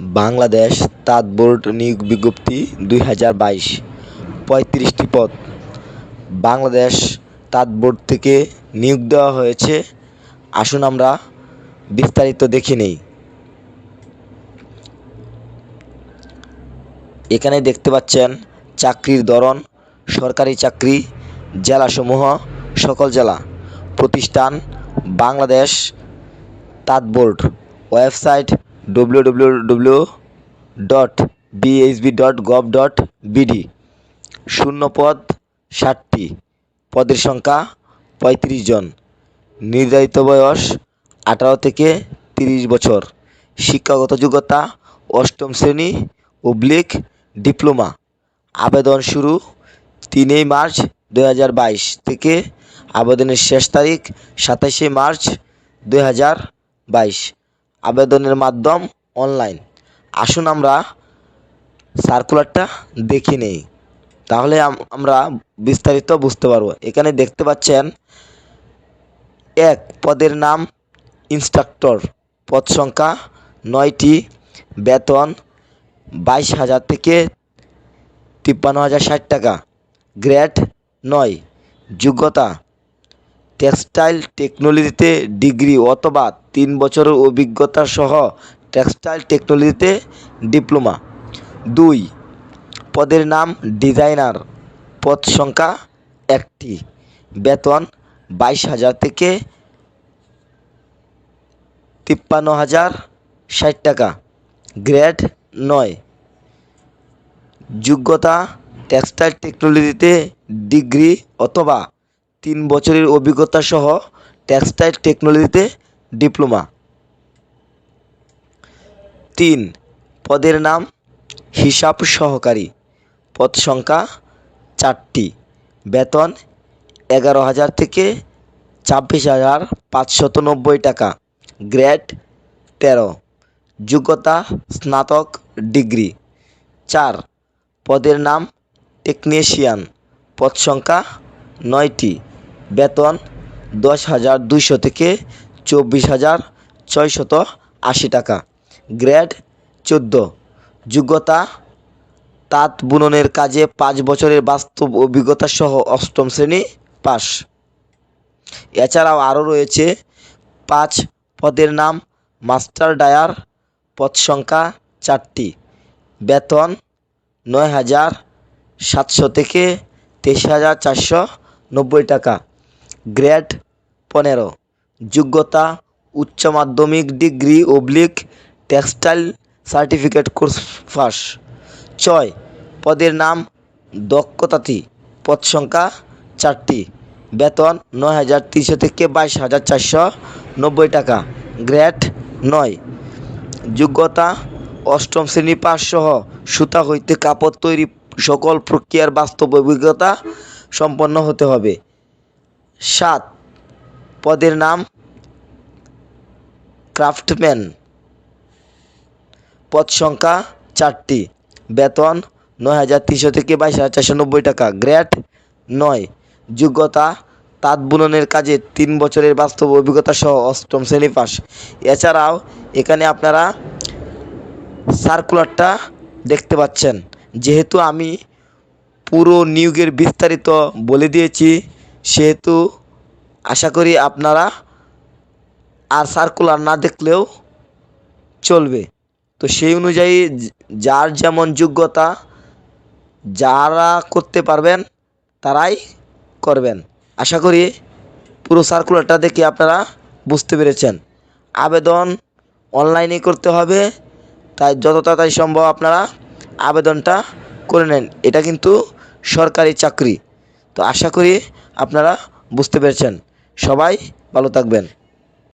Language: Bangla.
বাংলাদেশ তাঁত বোর্ড নিয়োগ বিজ্ঞপ্তি দুই হাজার বাইশ, পঁয়ত্রিশটি পদ। বাংলাদেশ তাঁত বোর্ড থেকে নিয়োগ দেওয়া হয়েছে। আসুন আমরা বিস্তারিত দেখে নেই। এখানে দেখতে পাচ্ছেন চাকরির ধরন, সরকারি চাকরি, জেলাসমূহ, সকল জেলা। প্রতিষ্ঠান, বাংলাদেশ তাঁত board website W dot BHB dot gov dot BD শূন্য পদ ষাটটি। পদের সংখ্যা পঁয়ত্রিশ জন। নির্ধারিত বয়স আঠারো থেকে তিরিশ বছর। শিক্ষাগত যোগ্যতা অষ্টম শ্রেণি, অবলিক ডিপ্লোমা। আবেদন শুরু তিনই মার্চ দু হাজার বাইশ থেকে আবেদনের শেষ তারিখ সাতাশে মার্চ দুই হাজার বাইশ। আবেদনের মাধ্যম অনলাইন আসুন আমরা সার্কুলারটা দেখে নেই। তাহলে আমরা বিস্তারিত বুঝতে পারব। এখানে দেখতে পাচ্ছেন এক পদের নাম ইনস্ট্রাক্টর পদ সংখ্যা নয়টি, বেতন বাইশ হাজার থেকে তিপ্পান্ন হাজার ষাট টাকা। গ্রেড নয়। যোগ্যতা টেক্সটাইল টেকনোলজিতে ডিগ্রি অথবা তিন বছরের অভিজ্ঞতা সহ টেক্সটাইল টেকনোলজিতে ডিপ্লোমা। দুই, পদের নাম ডিজাইনার। পদ সংখ্যা একটি। বেতন বাইশ হাজার থেকে তিপ্পান্ন হাজার ষাট টাকা। গ্রেড নয়। যোগ্যতা টেক্সটাইল টেকনোলজিতে ডিগ্রি অথবা তিন বছরের অভিজ্ঞতা সহ টেক্সটাইল টেকনোলজিতে ডিপ্লোমা। তিন, পদের নাম হিসাব সহকারী। পদ সংখ্যা চারটি। বেতন এগারো হাজার থেকে ছাব্বিশ হাজার পাঁচশত নব্বই টাকা। গ্রেড তেরো। যোগ্যতা স্নাতক ডিগ্রি। চার, পদের নাম টেকনিশিয়ান। পদ সংখ্যা নয়টি। বেতন দশ হাজার দুইশো থেকে চব্বিশ হাজার ছয়শত আশি টাকা। গ্রেড চোদ্দ। যোগ্যতা, তাঁত বুননের কাজে পাঁচ বছরের বাস্তব অভিজ্ঞতা সহ অষ্টম শ্রেণি পাস। এছাড়াও আরও রয়েছে পাঁচ পদের নাম, মাস্টার ডায়ার, পদ সংখ্যা চারটি। বেতন নয় হাজার সাতশো থেকে তেইশ হাজার চারশো নব্বই টাকা। গ্রেড পনেরো। যোগ্যতা, উচ্চ মাধ্যমিক degree oblique textile certificate course pass ছয়, পদের নাম, দক্ষতাতি, পদ সংখ্যা চারটি। বেতন নয় হাজার তিনশো থেকে বাইশ হাজার চারশো নব্বই টাকা। গ্রেড নয়, যোগ্যতা অষ্টম শ্রেণি পাস সহ সুতা হইতে কাপড় তৈরি সকল প্রক্রিয়ার বাস্তব অভিজ্ঞতা সম্পন্ন হতে হবে। সাত পদের নাম ক্রাফটম্যান। পদ সংখ্যা চারটি। বেতন নয় হাজার তিনশো থেকে বাইশ হাজার চারশো নব্বই টাকা। গ্রেড নয়। যোগ্যতা তাঁত বুননের কাজে তিন বছরের বাস্তব অভিজ্ঞতা সহ অষ্টম শ্রেণি পাস। এছাড়াও এখানে আপনারা সার্কুলারটা দেখতে পাচ্ছেন। যেহেতু আমি পুরো নিয়োগের বিস্তারিত বলে দিয়েছি, সেহেতু আশা করি আপনারা আর সার্কুলার না দেখলেও চলবে। তো সেই অনুযায়ী যার যেমন যোগ্যতা, যারা করতে পারবেন, তারাই করবেন। আশা করি পুরো সার্কুলারটা দেখে আপনারা বুঝতে পেরেছেন। আবেদন অনলাইনে করতে হবে, তাই যত তাড়াতাড়ি সম্ভব আপনারা আবেদনটা করে নেন। এটা কিন্তু সরকারি চাকরি। তো আশা করি আপনারা বুঝতে পেরেছেন। সবাই ভালো থাকবেন।